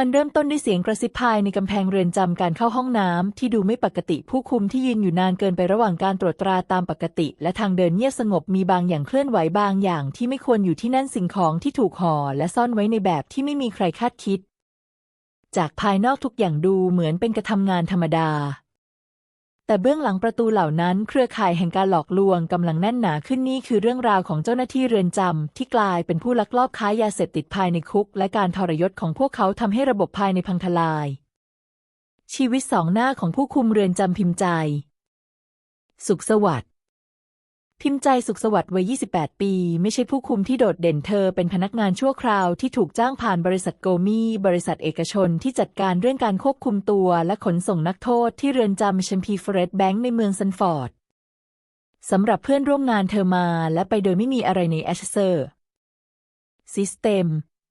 มันเริ่มต้นด้วยเสียงกระซิบภายในกำแพงเรือนจำการเข้าห้องน้ำที่ดูไม่ปกติผู้คุมที่ยืนอยู่นานเกินไประหว่างการตรวจตราตามปกติ และทางเดินเงียบสงบมีบางอย่างเคลื่อนไหวบางอย่างที่ไม่ควรอยู่ที่นั่นสิ่งของที่ถูกห่อและซ่อนไว้ในแบบที่ไม่มีใครคาดคิด จากภายนอกทุกอย่างดูเหมือนเป็นกระทำงานธรรมดา แต่เบื้องหลังประตูเหล่านั้นเครือข่ายแห่งการหลอกลวงกำลังแน่นหนาขึ้นนี่คือเรื่องราวของเจ้าหน้าที่เรือนจำที่กลายเป็นผู้ลักลอบค้ายาเสพติดภายในคุก และการทรยศของพวกเขาทำให้ระบบภายในพังทลาย ชีวิตสองหน้าของผู้คุมเรือนจำพิมพ์ใจ สุขสวัสดิ์ พิมพ์ใจสุขสวัสดิ์วัย 28 ปี ไม่ใช่ผู้คุมที่โดดเด่นเธอเป็นพนักงานชั่วคราวที่ถูกจ้างผ่านบริษัทโกมี่บริษัทเอกชนที่จัดการเรื่องการควบคุมตัวและขนส่งนักโทษที่เรือนจำแชมพีเฟรดแบงค์ในเมืองซันฟอร์ดสำหรับเพื่อนร่วมงานเธอมาและไปโดยไม่มีอะไรในแอชเซอร์ซิสเต็ม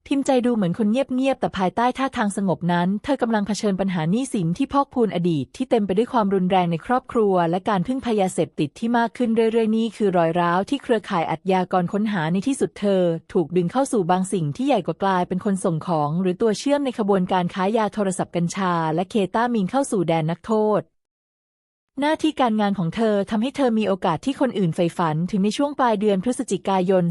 พิมพ์ใจดูเหมือนคนเงียบๆแต่ภายใต้ท่าทางสงบนั้น เธอกำลังเผชิญปัญหาหนี้สินที่พอกพูนอดีตที่เต็มไปด้วยความรุนแรงในครอบครัว และการพึ่งพยาเสพติดที่มากขึ้นเรื่อยๆนี่คือรอยร้าวที่เครือข่ายอัจญากรค้นหาในที่สุดเธอ ถูกดึงเข้าสู่บางสิ่งที่ใหญ่กว่ากลายเป็นคนส่งของ หรือตัวเชื่อมในขบวนการค้ายาโทรศัพท์กัญชา และเคตามีนเข้าสู่แดนนักโทษ หน้าที่การงานของเธอทำให้เธอมีโอกาสที่คนอื่นใฝ่ฝัน ถึงในช่วงปลายเดือนพฤศจิกายน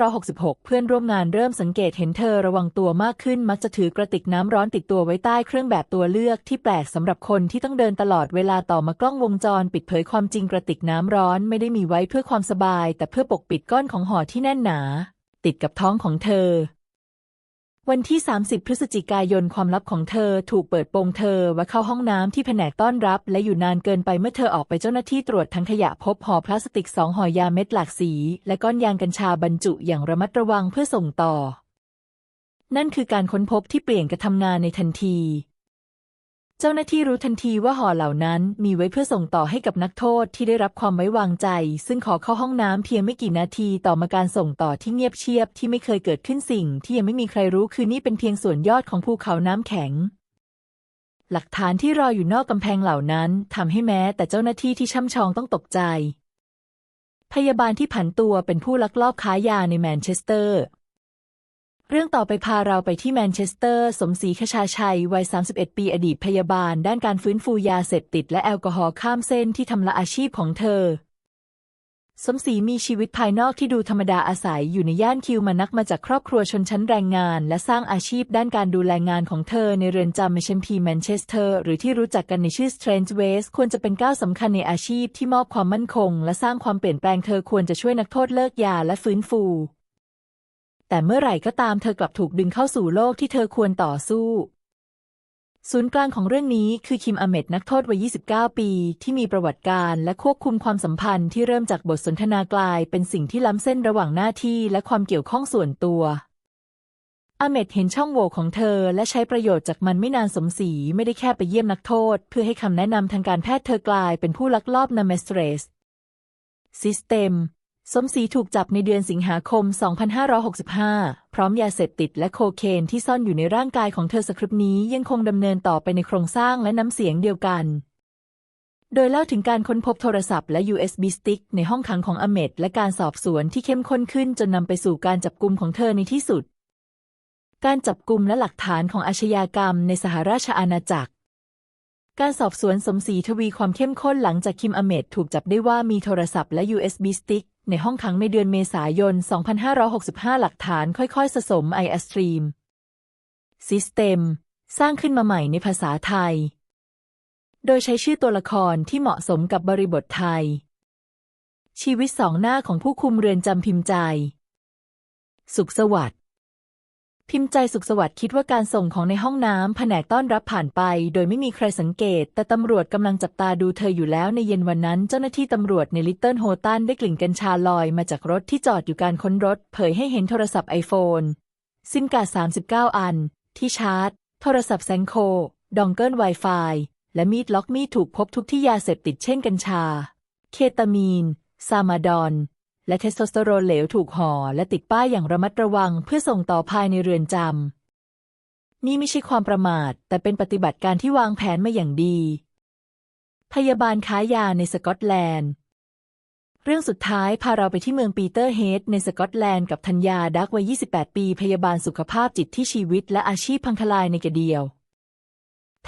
2566 เพื่อนร่วมงานเริ่มสังเกตเห็นเธอระวังตัวมากขึ้น มักจะถือกระติกน้ำร้อนติดตัวไว้ใต้เครื่องแบบตัวเลือกที่แปลกสำหรับคนที่ต้องเดินตลอดเวลาต่อมากล้องวงจร ปิดเผยความจริงกระติกน้ำร้อนไม่ได้มีไว้เพื่อความสบาย แต่เพื่อปกปิดก้อนของห่อที่แน่นหนา ติดกับท้องของเธอ วันที่ 30 พฤศจิกายนความลับของเธอถูกเปิดโปงเธอว่าเข้าห้องน้ำที่แผนกต้อนรับ และอยู่นานเกินไปเมื่อเธอออกไปเจ้าหน้าที่ตรวจทั้งขยะพบห่อพลาสติกสองห่อยาเม็ดหลากสี และก้อนยางกัญชาบรรจุอย่างระมัดระวังเพื่อส่งต่อ นั่นคือการค้นพบที่เปลี่ยนการทำงานในทันที เจ้าหน้าที่รู้ทันทีว่าห่อเหล่านั้นมีไว้เพื่อส่งต่อให้กับนักโทษที่ได้รับความไว้วางใจ ซึ่งขอเข้าห้องน้ำเพียงไม่กี่นาทีต่อมาการส่งต่อที่เงียบเชียบที่ไม่เคยเกิดขึ้นสิ่ง ที่ยังไม่มีใครรู้คือนี่เป็นเพียงส่วนยอดของภูเขาน้ำแข็ง หลักฐานที่รออยู่นอกกำแพงเหล่านั้นทำให้แม้แต่เจ้าหน้าที่ที่ช่ำชองต้องตกใจ พยาบาลที่ผันตัวเป็นผู้ลักลอบค้ายาในแมนเชสเตอร์ เรื่องต่อไปพาเราไปที่แมนเชสเตอร์ สมศรีขชาชัย วัย 31 ปีอดีตพยาบาล ด้านการฟื้นฟูยาเสพติด และแอลกอฮอล์ข้ามเส้นที่ทำละอาชีพของเธอ สมศรีมีชีวิตภายนอกที่ดูธรรมดาอาศัยอยู่ในย่านคิวมานักมาจากครอบครัวชนชั้นแรงงาน และสร้างอาชีพด้านการดูแลงานของเธอในเรือนจำเมชมพีแมนเชสเตอร์ หรือที่รู้จักกันในชื่อ Strange Ways ควรจะเป็นก้าวสำคัญในอาชีพที่มอบความมั่นคง และสร้างความเปลี่ยนแปลงเธอควรจะช่วยนักโทษเลิกยาและฟื้นฟู แต่เมื่อไหร่ก็ตามเธอกลับถูกดึงเข้าสู่โลกที่เธอควรต่อสู้ ศูนย์กลางของเรื่องนี้คือคิมอเมดนักโทษวัย 29 ปี ที่มีประวัติการและควบคุมความสัมพันธ์ที่เริ่มจากบทสนทนากลายเป็นสิ่งที่ล้ำเส้นระหว่างหน้าที่และความเกี่ยวข้องส่วนตัวอเมดเห็นช่องโหว่ของเธอและใช้ประโยชน์จากมันไม่นานสมศรีไม่ได้แค่ไปเยี่ยมนักโทษ เพื่อให้คำแนะนำทางการแพทย์เธอกลายเป็นผู้ลักลอบนำเมสเตรสซิสเต็ม สมศรีถูกจับในเดือนสิงหาคม 2565 พร้อมยาเสพติดและโคเคนที่ซ่อนอยู่ในร่างกายของเธอสคริปต์นี้ยังคงดำเนินต่อไปในโครงสร้างและน้ำเสียงเดียวกัน โดยเล่าถึงการค้นพบโทรศัพท์และ USB stick ในห้องขังของอเมดและการสอบสวนที่เข้มข้นขึ้นจนนำไปสู่การจับกุมของเธอในที่สุด การจับกุมและหลักฐานของอาชญากรรมในสหราชอาณาจักรการสอบสวนสมศรีทวีความเข้มข้นหลังจากคิมอเมดถูกจับได้ว่ามีโทรศัพท์และ USB stick ในห้องขังในเดือนเมษายน 2565 หลักฐานค่อยๆ สะสม i s t r e a m System สร้างขึ้นมาใหม่ในภาษาไทย โดยใช้ชื่อตัวละครที่เหมาะสมกับบริบทไทย ชีวิตสองหน้าของผู้คุมเรือนจำพิมพ์ใจ สุขสวัสดิ์ พิมพ์ใจสุขสวัสดิ์คิดว่าการส่งของในห้องน้ำแผนกต้อนรับผ่านไป โดยไม่มีใครสังเกต แต่ตำรวจกำลังจับตาดูเธออยู่แล้วในเย็นวันนั้น เจ้าหน้าที่ตำรวจในลิตเติ้ลโฮตันได้กลิ่นกัญชาลอยมาจากรถที่จอดอยู่การค้นรถ เผยให้เห็นโทรศัพท์ไอโฟนซิมการ์ด39 อัน ที่ชาร์จ โทรศัพท์แซงโค ดองเกิล Wi-Fi และมีดล็อกมีดถูกพบทุกที่ยาเสพติดเช่นกัญชา เคตามีน ซามาดอน และเทสโทสเตอโรนเหลวถูกห่อและติดป้ายอย่างระมัดระวังเพื่อส่งต่อภายในเรือนจำ นี่ไม่ใช่ความประมาท แต่เป็นปฏิบัติการที่วางแผนมาอย่างดี พยาบาลค้ายาในสกอตแลนด์ เรื่องสุดท้ายพาเราไปที่เมืองปีเตอร์เฮดในสกอตแลนด์กับธัญญาดักวัย 28 ปี พยาบาลสุขภาพจิตที่ชีวิตและอาชีพพังทลายในกระเดียว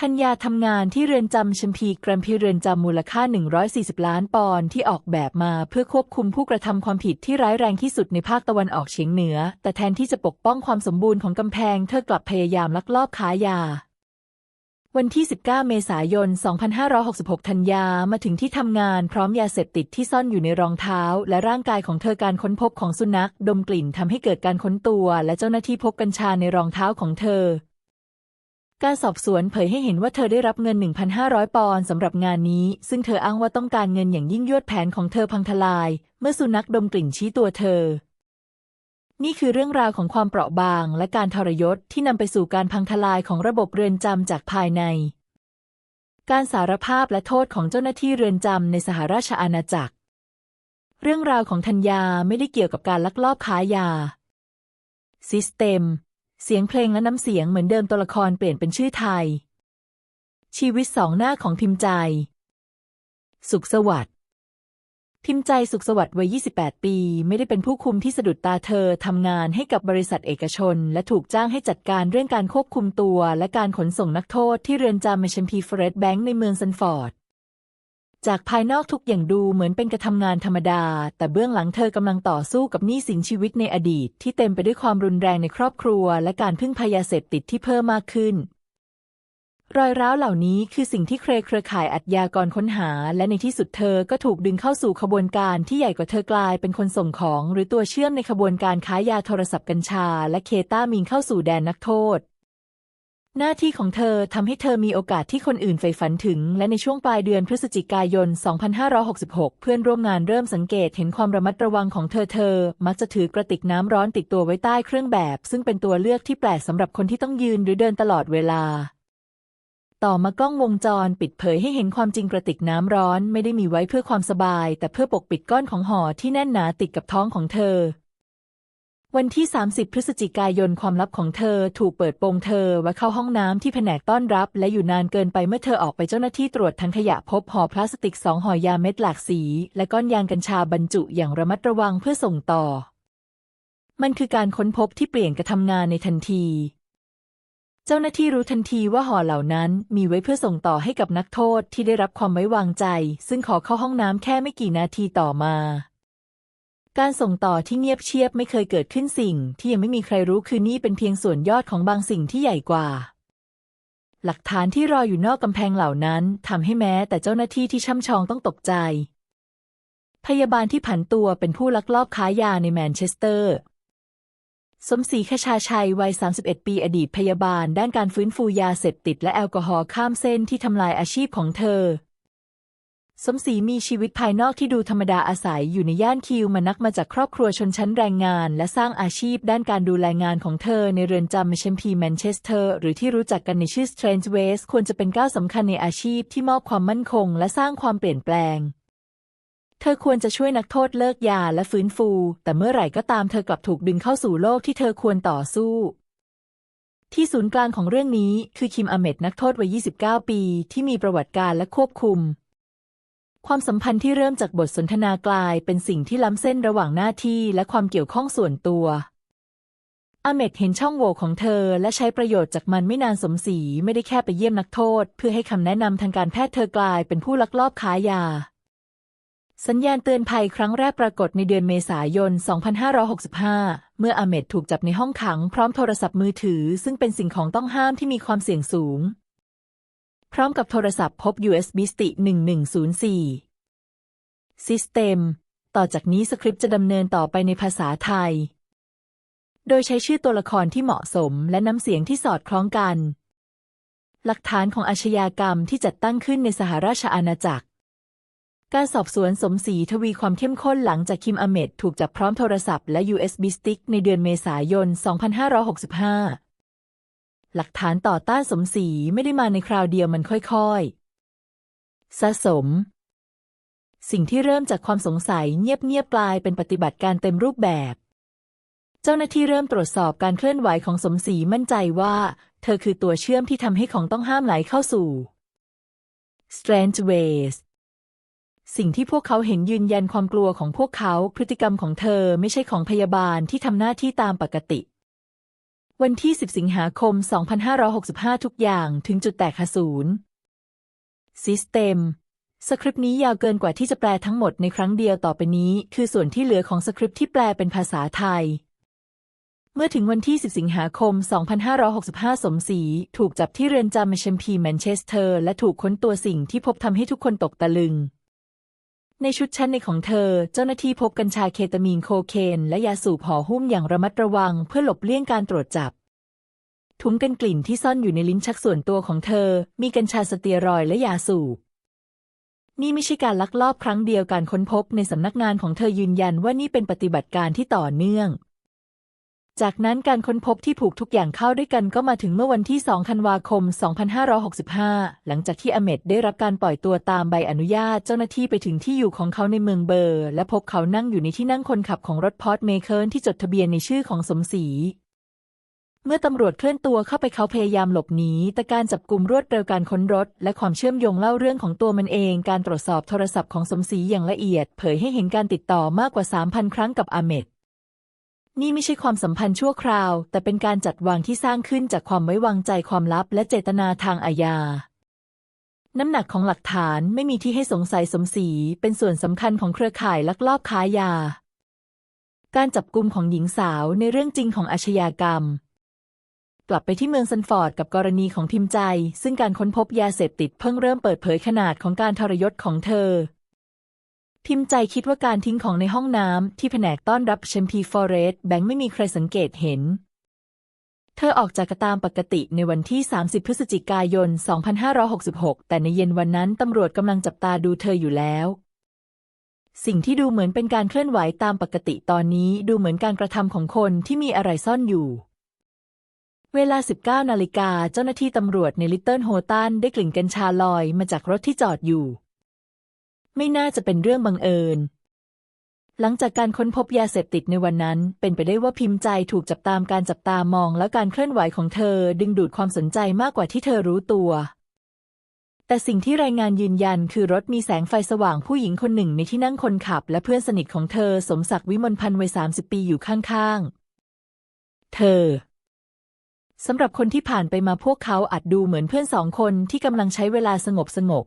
ธัญญาทำงานที่เรือนจำแชมพีแกรมพีเรือนจำมูลค่า 140 ล้านปอนด์ที่ออกแบบมาเพื่อควบคุมผู้กระทำความผิดที่ร้ายแรงที่สุดในภาคตะวันออกเฉียงเหนือ แต่แทนที่จะปกป้องความสมบูรณ์ของกำแพง เธอกลับพยายามลักลอบค้ายา วันที่ 19 เมษายน 2566 ธัญญามาถึงที่ทำงานพร้อมยาเสพติดที่ซ่อนอยู่ในรองเท้า และร่างกายของเธอการค้นพบของสุนัข ดมกลิ่นทำให้เกิดการค้นตัว และเจ้าหน้าที่พบกัญชาในรองเท้าของเธอ การสอบสวนเผยให้เห็นว่าเธอได้รับเงิน 1,500 ปอนด์สำหรับงานนี้ ซึ่งเธออ้างว่าต้องการเงินอย่างยิ่งยวดแผนของเธอพังทลาย เมื่อสุนัขดมกลิ่นชี้ตัวเธอ นี่คือเรื่องราวของความเปราะบางและการทรยศที่นำไปสู่การพังทลายของระบบเรือนจำจากภายใน การสารภาพและโทษของเจ้าหน้าที่เรือนจำในสหราชอาณาจักร เรื่องราวของธัญญาไม่ได้เกี่ยวกับการลักลอบค้ายาซิสเต็ม เสียงเพลงและน้ำเสียงเหมือนเดิมตัวละครเปลี่ยนเป็นชื่อไทย ชีวิตสองหน้าของพิมพ์ใจ สุขสวัสดิ์พิมพ์ใจสุขสวัสดิ์วัย 28 ปี ไม่ได้เป็นผู้คุมที่สะดุดตาเธอทำงานให้กับบริษัทเอกชน และถูกจ้างให้จัดการเรื่องการควบคุมตัว และการขนส่งนักโทษที่เรือนจำเมชัมพีเฟรดแบงค์ในเมืองซันฟอร์ด จากภายนอกทุกอย่างดูเหมือนเป็นการทำงานธรรมดา แต่เบื้องหลังเธอกำลังต่อสู้กับหนี้สินชีวิตในอดีต ที่เต็มไปด้วยความรุนแรงในครอบครัว และการพึ่งพยาเสพติดที่เพิ่มมากขึ้น รอยร้าวเหล่านี้คือสิ่งที่เครเครือข่ายอัจยากรค้นหา และในที่สุดเธอก็ถูกดึงเข้าสู่ขบวนการที่ใหญ่กว่าเธอกลายเป็นคนส่งของ หรือตัวเชื่อมในขบวนการค้ายาโทรศัพท์กัญชา และเคตามีนเข้าสู่แดนนักโทษ หน้าที่ของเธอทำให้เธอมีโอกาสที่คนอื่นใฝ่ฝันถึง และในช่วงปลายเดือนพฤศจิกายน 2566 เพื่อนร่วมงานเริ่มสังเกตเห็นความระมัดระวังของเธอเธอ มักจะถือกระติกน้ำร้อนติดตัวไว้ใต้เครื่องแบบ ซึ่งเป็นตัวเลือกที่แปลกสำหรับคนที่ต้องยืนหรือเดินตลอดเวลา ต่อมากล้องวงจรปิดเผยให้เห็นความจริงกระติกน้ำร้อนไม่ได้มีไว้เพื่อความสบาย แต่เพื่อปกปิดก้อนของห่อที่แน่นหนาติดกับท้องของเธอ วันที่ 30 พฤศจิกายนความลับของเธอถูกเปิดโปงเธอว่าเข้าห้องน้ำที่แผนกต้อนรับ และอยู่นานเกินไปเมื่อเธอออกไปเจ้าหน้าที่ตรวจทั้งขยะพบห่อพลาสติกสองห่อยาเม็ดหลากสี และก้อนยางกัญชาบรรจุอย่างระมัดระวังเพื่อส่งต่อ มันคือการค้นพบที่เปลี่ยนการทำงานในทันที เจ้าหน้าที่รู้ทันทีว่าห่อเหล่านั้นมีไว้เพื่อส่งต่อให้กับนักโทษที่ได้รับความไว้วางใจ ซึ่งขอเข้าห้องน้ำแค่ไม่กี่นาทีต่อมา การส่งต่อที่เงียบเชียบไม่เคยเกิดขึ้นสิ่ง ที่ยังไม่มีใครรู้คือนี่เป็นเพียงส่วนยอดของบางสิ่งที่ใหญ่กว่า หลักฐานที่รออยู่นอกกำแพงเหล่านั้นทำให้แม้แต่เจ้าหน้าที่ที่ช่ำชองต้องตกใจ พยาบาลที่ผันตัวเป็นผู้ลักลอบค้ายาในแมนเชสเตอร์ สมศรีขชาชัยวัย 31 ปีอดีตพยาบาล ด้านการฟื้นฟูยาเสพติดและแอลกอฮอล์ข้ามเส้นที่ทำลายอาชีพของเธอ สมศรีมีชีวิตภายนอกที่ดูธรรมดาอาศัยอยู่ในย่านคิวมานักมาจากครอบครัวชนชั้นแรงงาน และสร้างอาชีพด้านการดูแลงานของเธอในเรือนจำแชมพีแมนเชสเตอร์หรือที่รู้จักกันในชื่อ Strange Ways ควรจะเป็นก้าวสำคัญในอาชีพที่มอบความมั่นคง และสร้างความเปลี่ยนแปลง เธอควรจะช่วยนักโทษเลิกยาและฟื้นฟู แต่เมื่อไหร่ก็ตามเธอกลับถูกดึงเข้าสู่โลกที่เธอควรต่อสู้ที่ศูนย์กลางของเรื่องนี้คือคิมอเมดนักโทษวัย 29 ปี ที่มีประวัติการและควบคุม ความสัมพันธ์ที่เริ่มจากบทสนทนากลายเป็นสิ่งที่ล้ำเส้นระหว่างหน้าที่และความเกี่ยวข้องส่วนตัวอาเมดเห็นช่องโหว่ของเธอและใช้ประโยชน์จากมันไม่นานสมศรีไม่ได้แค่ไปเยี่ยมนักโทษ เพื่อให้คำแนะนำทางการแพทย์เธอกลายเป็นผู้ลักลอบค้ายา สัญญาณเตือนภัยครั้งแรกปรากฏในเดือนเมษายน 2565 เมื่ออาเมดถูกจับในห้องขังพร้อมโทรศัพท์มือถือ ซึ่งเป็นสิ่งของต้องห้ามที่มีความเสี่ยงสูง พร้อมกับโทรศัพท์พบ USB สติ1104 System ต่อจากนี้สคริปต์จะดำเนินต่อไปในภาษาไทย โดยใช้ชื่อตัวละครที่เหมาะสมและน้ำเสียงที่สอดคล้องกัน หลักฐานของอาชญากรรมที่จัดตั้งขึ้นในสหราชอาณาจักร การสอบสวนสมศรีทวีความเข้มข้นหลังจากคิมอเมดถูกจับพร้อมโทรศัพท์และ USB สติ๊กในเดือนเมษายน 2565 หลักฐานต่อต้านสมศรีไม่ได้มาในคราวเดียวมันค่อยๆ สะสม สิ่งที่เริ่มจากความสงสัยเงียบๆ กลายเป็นปฏิบัติการเต็มรูปแบบ เจ้าหน้าที่เริ่มตรวจสอบการเคลื่อนไหวของสมศรีมั่นใจว่า เธอคือตัวเชื่อมที่ทำให้ของต้องห้ามไหลเข้าสู่ Strange Ways สิ่งที่พวกเขาเห็นยืนยันความกลัวของพวกเขา พฤติกรรมของเธอไม่ใช่ของพยาบาลที่ทำหน้าที่ตามปกติ วันที่ 10 สิงหาคม 2565 ทุกอย่างถึงจุดแตกหัศูนย์ซิสเต็มสคริปต์นี้ยาวเกินกว่าที่จะแปลทั้งหมดในครั้งเดียวต่อไปนี้ คือส่วนที่เหลือของสคริปต์ที่แปลเป็นภาษาไทย เมื่อถึงวันที่ 10 สิงหาคม 2565 สมศรีถูกจับที่เรือนจำแชมพีแมนเชสเตอร์ และถูกค้นตัวสิ่งที่พบทำให้ทุกคนตกตะลึง ในชุดชั้นในของเธอ เจ้าหน้าที่พบกัญชาเคตามีนโคเคน และยาสูบห่อหุ้มอย่างระมัดระวังเพื่อหลบเลี่ยงการตรวจจับ ถุงกันกลิ่นที่ซ่อนอยู่ในลิ้นชักส่วนตัวของเธอ มีกัญชาสเตียรอยและยาสูบ นี่ไม่ใช่การลักลอบครั้งเดียวการค้นพบในสำนักงานของเธอยืนยันว่านี่เป็นปฏิบัติการที่ต่อเนื่อง จากนั้นการค้นพบที่ผูกทุกอย่างเข้าด้วยกันก็มาถึงเมื่อวันที่ 2 ธันวาคม 2565 หลังจากที่อเมดได้รับการปล่อยตัวตามใบอนุญาตเจ้าหน้าที่ไปถึงที่อยู่ของเขาในเมืองเบอร์ และพบเขานั่งอยู่ในที่นั่งคนขับของรถพอร์ตเมเคิลที่จดทะเบียนในชื่อของสมศรีเมื่อตำรวจเคลื่อนตัวเข้าไปเขาพยายามหลบหนี แต่การจับกลุ่มรวดเร็วการค้นรถ และความเชื่อมโยงเล่าเรื่องของตัวมันเอง การตรวจสอบโทรศัพท์ของสมศรีอย่างละเอียด เผยให้เห็นการติดต่อมากกว่า 3,000 ครั้งกับอาเมด นี่ไม่ใช่ความสัมพันธ์ชั่วคราว แต่เป็นการจัดวางที่สร้างขึ้นจากความไว้วางใจความลับ และเจตนาทางอาญา น้ำหนักของหลักฐานไม่มีที่ให้สงสัยสมศรีเป็นส่วนสำคัญของเครือข่ายลักลอบค้ายา การจับกลุ่มของหญิงสาวในเรื่องจริงของอาชญากรรม กลับไปที่เมืองซันฟอร์ดกับกรณีของพิมพ์ใจ ซึ่งการค้นพบยาเสพติดเพิ่งเริ่มเปิดเผยขนาดของการทรยศของเธอ พิมพ์ใจคิดว่าการทิ้งของในห้องน้ำที่แผนกต้อนรับแชมพีฟอเรสต์แบงค์ไม่มีใครสังเกตเห็น เธอออกจากกระตามปกติในวันที่ 30 พฤศจิกายน 2566 แต่ในเย็นวันนั้นตำรวจกำลังจับตาดูเธออยู่แล้ว สิ่งที่ดูเหมือนเป็นการเคลื่อนไหวตามปกติตอนนี้ดูเหมือนการกระทำของคนที่มีอะไรซ่อนอยู่เวลา 19 นาฬิกา เจ้าหน้าที่ตำรวจในลิตเติ้ลโฮตันได้กลิ่นกัญชาลอยมาจากรถที่จอดอยู่ ไม่น่าจะเป็นเรื่องบังเอิญ หลังจากการค้นพบยาเสพติดในวันนั้น เป็นไปได้ว่าพิมพ์ใจถูกจับตามการจับตามองและการเคลื่อนไหวของเธอดึงดูดความสนใจมากกว่าที่เธอรู้ตัว แต่สิ่งที่รายงานยืนยันคือรถมีแสงไฟสว่างผู้หญิงคนหนึ่งในที่นั่งคนขับ และเพื่อนสนิทของเธอสมศักดิ์วิมลพันธ์วัย30ปีอยู่ข้างๆ เธอสำหรับคนที่ผ่านไปมาพวกเขาอาจดูเหมือนเพื่อนสองคนที่กำลังใช้เวลาสงบสงบ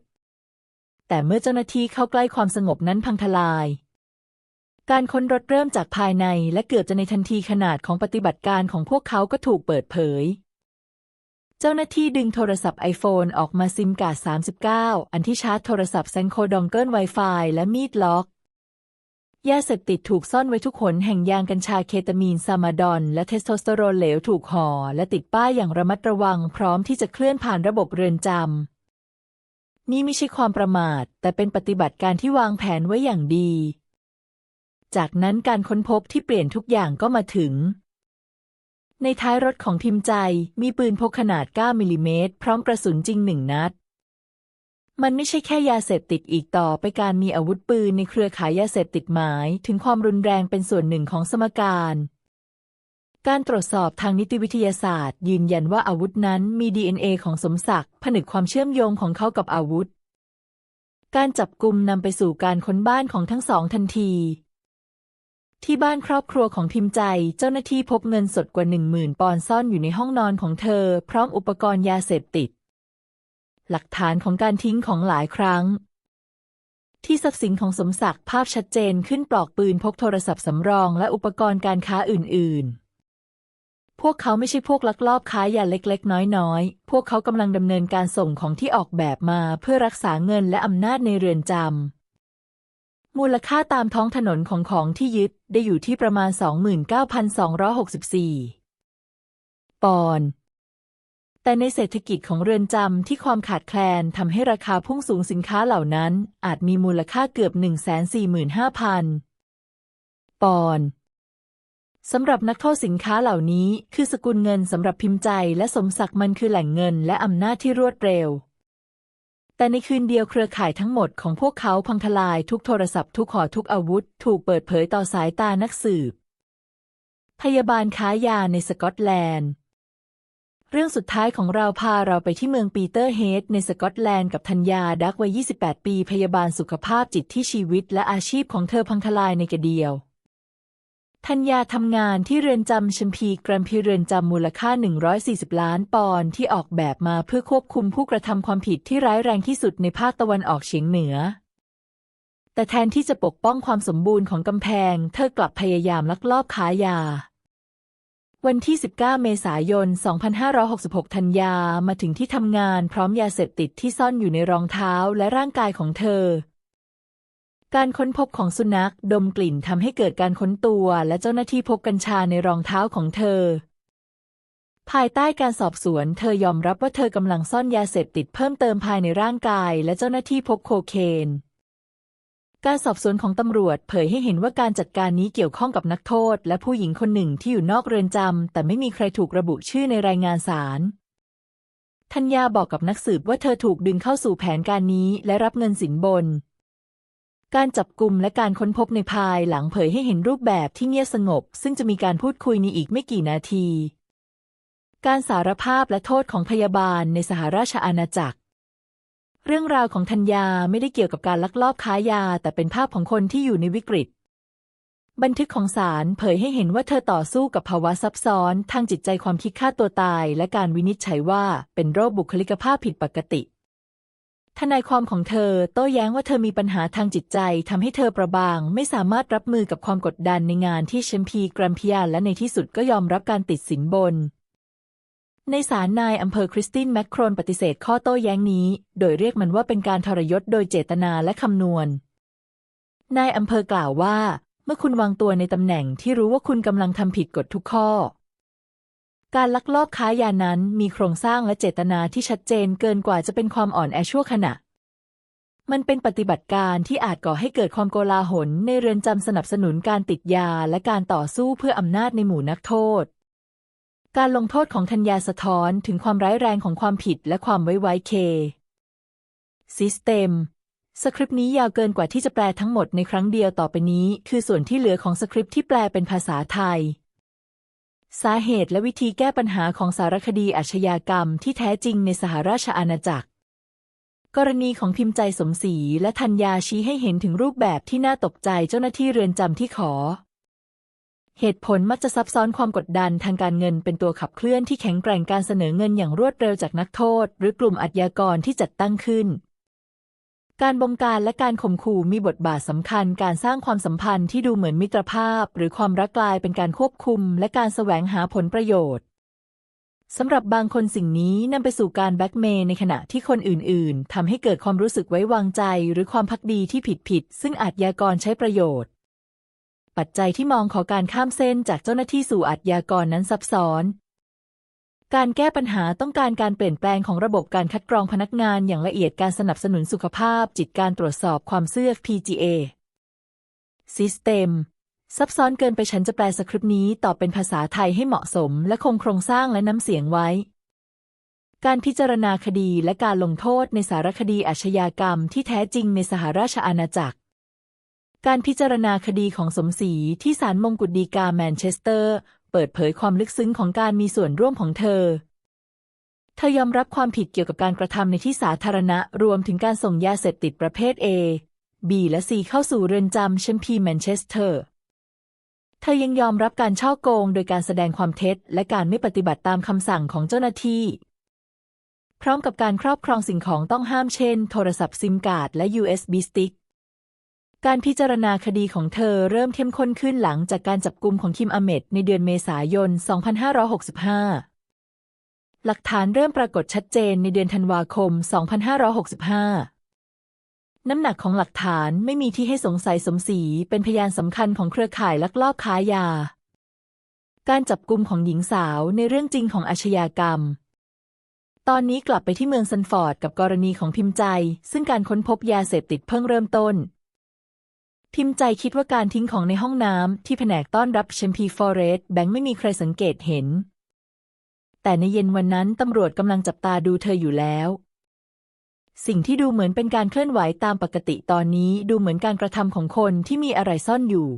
แต่เมื่อเจ้าหน้าที่เข้าใกล้ความสงบนั้นพังทลาย การค้นรถเริ่มจากภายในและเกือบจะในทันทีขนาดของปฏิบัติการของพวกเขาก็ถูกเปิดเผย เจ้าหน้าที่ดึงโทรศัพท์ไอโฟนออกมาซิมการ์ด39 อันที่ชาร์จโทรศัพท์แซงโคดองเกิลไวไฟและมีดล็อกยาเสพติดถูกซ่อนไว้ทุกขนแห่งยางกัญชาเคตามีนซามาดอน และเทสโทสเตอโรนเหลวถูกห่อและติดป้ายอย่างระมัดระวังพร้อมที่จะเคลื่อนผ่านระบบเรือนจำ นี่ไม่ใช่ความประมาท แต่เป็นปฏิบัติการที่วางแผนไว้อย่างดี จากนั้นการค้นพบที่เปลี่ยนทุกอย่างก็มาถึง ในท้ายรถของพิมพ์ใจมีปืนพกขนาด 9 มิลลิเมตรพร้อมกระสุนจริงหนึ่งนัด มันไม่ใช่แค่ยาเสพติดอีกต่อไปการมีอาวุธปืนในเครือขายยาเสพติดหมาย ถึงความรุนแรงเป็นส่วนหนึ่งของสมการ การตรวจสอบทางนิติวิทยาศาสตร์ ยืนยันว่าอาวุธนั้นมี DNA ของสมศักดิ์ผนึกความเชื่อมโยงของเขากับอาวุธ การจับกลุ่มนำไปสู่การค้นบ้านของทั้งสองทันที ที่บ้านครอบครัวของพิมพ์ใจ เจ้าหน้าที่พบเงินสดกว่าหนึ่งหมื่นปอนด์ซ่อนอยู่ในห้องนอนของเธอ พร้อมอุปกรณ์ยาเสพติด หลักฐานของการทิ้งของหลายครั้งที่ทรัพย์สินของสมศักดิ์ภาพชัดเจนขึ้นปลอกปืนพกโทรศัพท์สำรองและอุปกรณ์การค้าอื่น ๆ พวกเขาไม่ใช่พวกลักลอบค้ายาเล็กๆ น้อยๆ พวกเขากำลังดำเนินการส่งของที่ออกแบบมาเพื่อรักษาเงินและอำนาจในเรือนจำ มูลค่าตามท้องถนนของของที่ยึดได้อยู่ที่ประมาณ 29,264 ปอนด์ แต่ในเศรษฐกิจของเรือนจำที่ความขาดแคลนทำให้ราคาพุ่งสูงสินค้าเหล่านั้น อาจมีมูลค่าเกือบ 145,000 ปอนด์ สำหรับนักโทษสินค้าเหล่านี้ คือสกุลเงินสำหรับพิมพ์ใจ และสมศักดิ์มันคือแหล่งเงินและอำนาจที่รวดเร็ว แต่ในคืนเดียวเครือข่ายทั้งหมดของพวกเขาพังทลายทุกโทรศัพท์ทุกหอทุกอาวุธ ถูกเปิดเผยต่อสายตานักสืบ พยาบาลค้ายาในสกอตแลนด์ เรื่องสุดท้ายของเราพาเราไปที่เมืองปีเตอร์เฮดในสกอตแลนด์กับธัญญาดักวัย 28 ปี พยาบาลสุขภาพจิตที่ชีวิตและอาชีพของเธอพังทลายในกระเดียว ธัญญาทำงานที่เรือนจำชัมพีแกรมพีเรือนจำมูลค่า 140 ล้านปอนด์ที่ออกแบบมาเพื่อควบคุมผู้กระทำความผิดที่ร้ายแรงที่สุดในภาคตะวันออกเฉียงเหนือ แต่แทนที่จะปกป้องความสมบูรณ์ของกำแพง เธอกลับพยายามลักลอบค้ายา วันที่ 19 เมษายน 2566 ธัญญามาถึงที่ทำงานพร้อมยาเสพติดที่ซ่อนอยู่ในรองเท้าและร่างกายของเธอ การค้นพบของสุนัขดมกลิ่นทำให้เกิดการค้นตัว และเจ้าหน้าที่พบกัญชาในรองเท้าของเธอ ภายใต้การสอบสวน เธอยอมรับว่าเธอกำลังซ่อนยาเสพติดเพิ่มเติมภายในร่างกาย และเจ้าหน้าที่พบโคเคน การสอบสวนของตำรวจเผยให้เห็นว่าการจัดการนี้เกี่ยวข้องกับนักโทษ และผู้หญิงคนหนึ่งที่อยู่นอกเรือนจำแต่ไม่มีใครถูกระบุชื่อในรายงานศาลธัญญาบอกกับนักสืบว่าเธอถูกดึงเข้าสู่แผนการนี้และรับเงินสินบน การจับกลุ่มและการค้นพบในภายหลังเผยให้เห็นรูปแบบที่เงียบสงบ ซึ่งจะมีการพูดคุยในอีกไม่กี่นาที การสารภาพและโทษของพยาบาลในสหราชอาณาจักร เรื่องราวของธัญญาไม่ได้เกี่ยวกับการลักลอบค้ายา แต่เป็นภาพของคนที่อยู่ในวิกฤต บันทึกของศาลเผยให้เห็นว่าเธอต่อสู้กับภาวะซับซ้อน ทางจิตใจความคิดฆ่าตัวตาย และการวินิจฉัยว่าเป็นโรคบุคลิกภาพผิดปกติ ทนายความของเธอโต้แย้งว่าเธอมีปัญหาทางจิตใจทำให้เธอประบาง ไม่สามารถรับมือกับความกดดันในงานที่แชมพีแกรมพิยาและในที่สุดก็ยอมรับการติดสินบน ในศาลนายอำเภอคริสตินแมคโครนปฏิเสธข้อโต้แย้งนี้ โดยเรียกมันว่าเป็นการทรยศโดยเจตนาและคำนวณ นายอำเภอกล่าวว่า เมื่อคุณวางตัวในตำแหน่งที่รู้ว่าคุณกำลังทำผิดกฎทุกข้อ การลักลอบค้ายานั้นมีโครงสร้างและเจตนาที่ชัดเจนเกินกว่าจะเป็นความอ่อนแอชั่วขณะ มันเป็นปฏิบัติการที่อาจก่อให้เกิดความโกลาหลในเรือนจำสนับสนุนการติดยาและการต่อสู้เพื่ออำนาจในหมู่นักโทษ การลงโทษของธัญญาสะท้อนถึงความร้ายแรงของความผิดและความไว้ไว้เคซิสเต็มสคริปต์นี้ยาวเกินกว่าที่จะแปลทั้งหมดในครั้งเดียวต่อไปนี้ คือส่วนที่เหลือของสคริปต์ที่แปลเป็นภาษาไทย สาเหตุและวิธีแก้ปัญหาของสารคดีอาชญากรรมที่แท้จริงในสหราชอาณาจักร กรณีของพิมพ์ใจสมศรีและธัญญาชี้ให้เห็นถึงรูปแบบที่น่าตกใจเจ้าหน้าที่เรือนจำที่ขอ เหตุผลมักจะซับซ้อนความกดดันทางการเงินเป็นตัวขับเคลื่อนที่แข็งแกร่งการเสนอเงินอย่างรวดเร็วจากนักโทษ หรือกลุ่มอาชญากรที่จัดตั้งขึ้น การบงการและการข่มขู่มีบทบาทสำคัญ การสร้างความสัมพันธ์ที่ดูเหมือนมิตรภาพ หรือความรักกลายเป็นการควบคุม และการแสวงหาผลประโยชน์สำหรับบางคนสิ่งนี้นำไปสู่การแบ็กเมย์ในขณะที่คนอื่น ๆทำให้เกิดความรู้สึกไว้วางใจ หรือความพักดีที่ผิด ๆ ซึ่งอาจยากรใช้ประโยชน์ ปัจจัยที่มองขอการข้ามเส้นจากเจ้าหน้าที่สู่อาชญากรนั้นซับซ้อน การแก้ปัญหาต้องการการเปลี่ยนแปลงของระบบการคัดกรองพนักงานอย่างละเอียดการสนับสนุนสุขภาพจิตการตรวจสอบความเสื่อ PGA System ซับซ้อนเกินไปฉันจะแปลสคริปต์นี้ต่อเป็นภาษาไทยให้เหมาะสม และคงโครงสร้างและน้ำเสียงไว้ การพิจารณาคดีและการลงโทษในสารคดีอาชญากรรมที่แท้จริงในสหราชอาณาจักร การพิจารณาคดีของสมศรีที่ศาลมงกุฎดีกาแมนเชสเตอร์ เปิดเผยความลึกซึ้งของการมีส่วนร่วมของเธอ เธอยอมรับความผิดเกี่ยวกับการกระทำในที่สาธารณะ รวมถึงการส่งยาเสพติดประเภท A B และ C เข้าสู่เรือนจำแชมพีแมนเชสเตอร์ เธอยังยอมรับการช่อโกงโดยการแสดงความเท็จ และการไม่ปฏิบัติตามคำสั่งของเจ้าหน้าที่ พร้อมกับการครอบครองสิ่งของต้องห้ามเช่น โทรศัพท์ซิมการ์ดและ USB สติ๊ การพิจารณาคดีของเธอเริ่มเข้มข้นขึ้นหลังจากการจับกุมของคิมอเมดในเดือนเมษายน 2565 หลักฐานเริ่มปรากฏชัดเจนในเดือนธันวาคม 2565 น้ำหนักของหลักฐานไม่มีที่ให้สงสัยสมศรีเป็นพยานสำคัญของเครือข่ายลักลอบค้ายา การจับกุมของหญิงสาวในเรื่องจริงของอาชญากรรมตอนนี้กลับไปที่เมืองซันฟอร์ดกับกรณีของพิมพ์ใจ ซึ่งการค้นพบยาเสพติดเพิ่งเริ่มต้น พิมพ์ใจคิดว่าการทิ้งของในห้องน้ำที่แผนกต้อนรับแชมพีฟอเรสแบงค์ไม่มีใครสังเกตเห็น แต่ในเย็นวันนั้นตำรวจกำลังจับตาดูเธออยู่แล้ว สิ่งที่ดูเหมือนเป็นการเคลื่อนไหวตามปกติตอนนี้ดูเหมือนการกระทำของคนที่มีอะไรซ่อนอยู่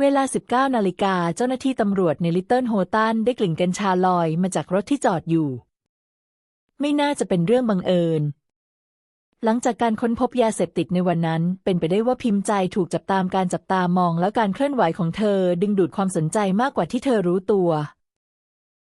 เวลา 19 นาฬิกาเจ้าหน้าที่ตำรวจในลิตเติ้ลโฮตันได้กลิ่นกัญชาลอยมาจากรถที่จอดอยู่ ไม่น่าจะเป็นเรื่องบังเอิญ หลังจากการค้นพบยาเสพติดในวันนั้น เป็นไปได้ว่าพิมพ์ใจถูกจับตามการจับตามอง แล้วการเคลื่อนไหวของเธอดึงดูดความสนใจมากกว่าที่เธอรู้ตัว